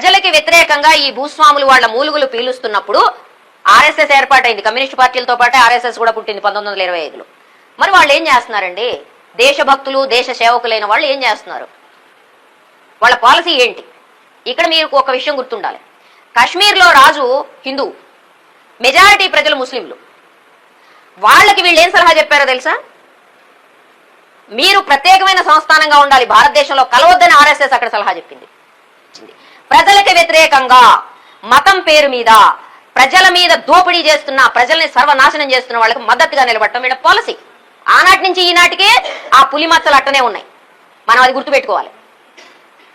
ప్రజలకి వ్యతిరేకంగా ఈ భూస్వాములు వాళ్ళ మూలుగులు పీలుస్తున్నప్పుడు ఆర్ఎస్ఎస్ ఏర్పాటైంది. కమ్యూనిస్ట్ పార్టీలతో పాటే ఆర్ఎస్ఎస్ కూడా పుట్టింది పంతొమ్మిది వందల ఇరవై ఐదులో. మరి వాళ్ళు ఏం చేస్తున్నారండి? దేశభక్తులు దేశ సేవకులైన వాళ్ళు ఏం చేస్తున్నారు? వాళ్ళ పాలసీ ఏంటి? ఇక్కడ మీరు ఒక విషయం గుర్తుండాలి. కాశ్మీర్లో రాజు హిందూ. మెజారిటీ ప్రజలు ముస్లింలు. వాళ్ళకి వీళ్ళు ఏం సలహా చెప్పారో తెలుసా? మీరు ప్రత్యేకమైన సంస్థానంగా ఉండాలి. భారతదేశంలో కలవద్దని ఆర్ఎస్ఎస్ అక్కడ సలహా చెప్పింది. ప్రజలకు వ్యతిరేకంగా మతం పేరు మీద ప్రజల మీద దోపిడీ చేస్తున్న ప్రజల్ని సర్వనాశనం చేస్తున్న వాళ్ళకి మద్దతుగా నిలబడటం వీళ్ళ పాలసీ. ఆనాటి నుంచి ఈనాటికే ఆ పులి మచ్చలు అట్టనే ఉన్నాయి. మనం అది గుర్తుపెట్టుకోవాలి.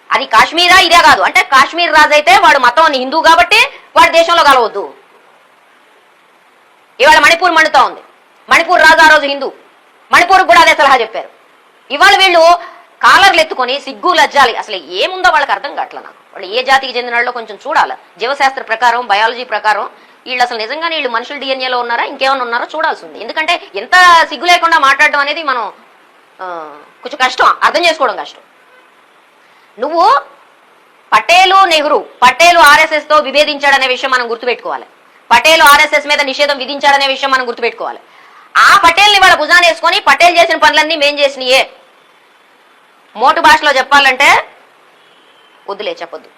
అది కాశ్మీరా ఇదే కాదు. అంటే కాశ్మీర్ రాజు అయితే వాడు మతం హిందూ కాబట్టి వాడు దేశంలో కలవద్దు. ఇవాళ మణిపూర్ మండుతా ఉంది. మణిపూర్ రాజు ఆ రోజు హిందూ. మణిపూర్ కూడా అదే సలహా చెప్పారు. ఇవాళ వీళ్ళు కాలర్లు ఎత్తుకొని సిగ్గు లజ్జాలి. అసలు ఏముందో వాళ్ళకి అర్థం కావట్లే నాకు. వాళ్ళు ఏ జాతికి చెందిన వాళ్ళో కొంచెం చూడాలి. జీవశాస్త్ర ప్రకారం బయాలజీ ప్రకారం వీళ్ళు అసలు నిజంగానే వీళ్ళు మనుషుల డిఎన్ఏలో ఉన్నారా ఇంకేమైనా ఉన్నారో చూడాల్సి ఉంది ఎందుకంటే ఎంత సిగ్గు లేకుండా మాట్లాడడం అనేది మనం కొంచెం కష్టం. అర్థం చేసుకోవడం కష్టం. నువ్వు పటేలు నెహ్రూ పటేలు ఆర్ఎస్ఎస్తో విభేదించాడనే విషయం మనం గుర్తుపెట్టుకోవాలి. పటేలు ఆర్ఎస్ఎస్ మీద నిషేధం విధించాడనే విషయం మనం గుర్తుపెట్టుకోవాలి. ఆ పటేల్ని వాళ్ళ భుజాన్ని వేసుకొని పటేల్ చేసిన పనులన్నీ మేం చేసినాయే. మోటు భాషలో చెప్పాలంటే వద్దులే చెప్పొద్దు.